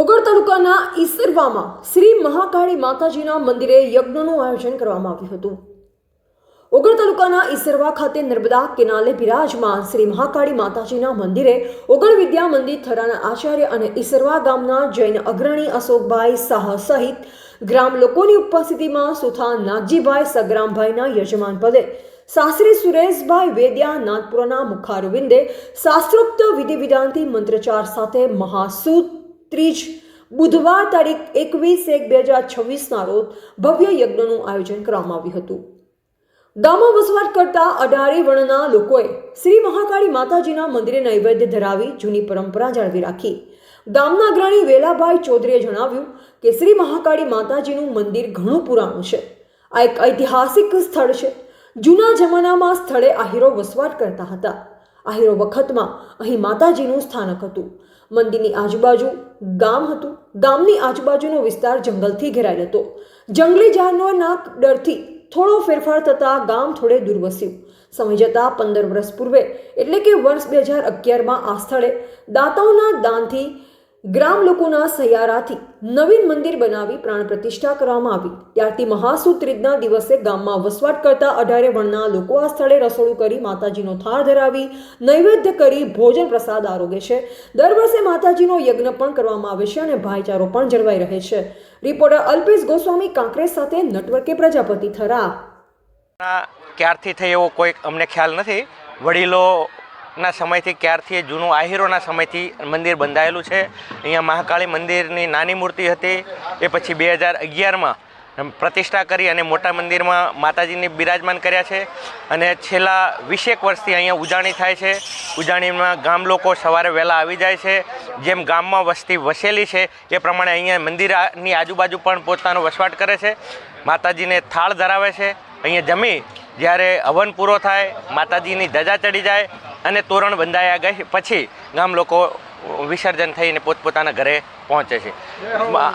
ઓગળ તાલુકાના ઈસરવામાં શ્રી મહાકાળી માતાજીના મંદિરે યજ્ઞનું આયોજન કરવામાં આવ્યું હતું. ઓગળ તાલુકાના ઈસરવા ખાતે નર્મદા કેનાલે બિરાજમાન શ્રી મહાકાળી માતાજીના મંદિરે ઓગળ વિદ્યા મંદિર થરાના આચાર્ય અને ઈસરવા ગામના જૈન અગ્રણી અશોકભાઈ શાહ સહિત ગ્રામ લોકોની ઉપસ્થિતિમાં સુથા નાગજીભાઈ સગ્રામભાઈના યજમાન પદે શાસ્ત્રી સુરેશભાઈ વેદ્યા નાગપુરાના મુખારવિંદે શાસ્ત્રોક્ત વિધિ વિધાનથી મંત્રચાર સાથે મહાસુદ ત્રીજ, બુધવાર તારીખ એકવીસ એક બે હજાર છવ્વીસના રોજ ભવ્ય યજ્ઞનું આયોજન કરવામાં આવ્યું હતું. ગામમાં વસવાટ કરતા અઢારે વર્ણના લોકોએ શ્રી મહાકાળી માતાજીના મંદિરે નૈવેદ્ય ધરાવી જૂની પરંપરા જાળવી રાખી. ગામના અગ્રણી વેલાભાઈ ચૌધરીએ જણાવ્યું કે શ્રી મહાકાળી માતાજીનું મંદિર ઘણું પુરાણું છે. આ એક ઐતિહાસિક સ્થળ છે. જૂના જમાનામાં સ્થળે આહીરો વસવાટ કરતા હતા. આહીરો વખતમાં અહીં માતાજીનું સ્થાનક હતું. મંદિરની આજુબાજુ ગામ હતું. ગામની આજુબાજુનો વિસ્તાર જંગલથી ઘેરાયેલ હતો. જંગલી જાનવરના ડરથી થોડો ફેરફાર થતાં ગામ થોડે દૂર વસ્યું. સમય જતાં પંદર વર્ષ પૂર્વે, એટલે કે વર્ષ બે હજાર અગિયારમાં આ સ્થળે દાતાઓના દાનથી ગ્રામ લોકોના સહયારાથી નવીન મંદિર બનાવી પ્રાણ પ્રતિષ્ઠા કરવામાં આવી. ત્યારથી મહાસુદ ત્રીજના દિવસે ગામમાં વસવાટ કરતા અઢારે વણના લોકો આ સ્થળે રસોડું કરી માતાજીનો થાળ ધરાવી, નૈવેદ્ય કરી ભોજન પ્રસાદ આરોગે છે. દર વર્ષે માતાજીનો યજ્ઞ પણ કરવામાં આવે છે અને ભાઈચારો પણ જળવાઈ રહે છે. રિપોર્ટર અલ્પેશ ગોસ્વામી કાંકરેજ સાથે નટવર્કે પ્રજાપતિ થરા. ક્યારથી થઈ એવો કોઈ અમને ખ્યાલ નથી. વડીલોના સમયથી ક્યારથી જૂનું આહિરોના સમયથી મંદિર બંધાયેલું છે. અહીંયા મહાકાળી મંદિરની નાની મૂર્તિ હતી. એ પછી બે હજાર અગિયારમાં પ્રતિષ્ઠા કરી અને મોટા મંદિરમાં માતાજીને બિરાજમાન કર્યા છે. અને છેલ્લા વીસેક વર્ષથી અહીંયા ઉજાણી થાય છે. ઉજાણીમાં ગામ લોકો સવારે વહેલા આવી જાય છે. જેમ ગામમાં વસ્તી વસેલી છે, એ પ્રમાણે અહીંયા મંદિરની આજુબાજુ પણ પોતાનો વસવાટ કરે છે. માતાજીને થાળ ધરાવે છે. અહીંયા જમી જ્યારે હવન પૂરો થાય, માતાજીની ધજા ચડી જાય અને તોરણ બંધાયા ગઈ. પછી ગામ લોકો વિસર્જન થઈને પોતપોતાના ઘરે પહોંચે છે.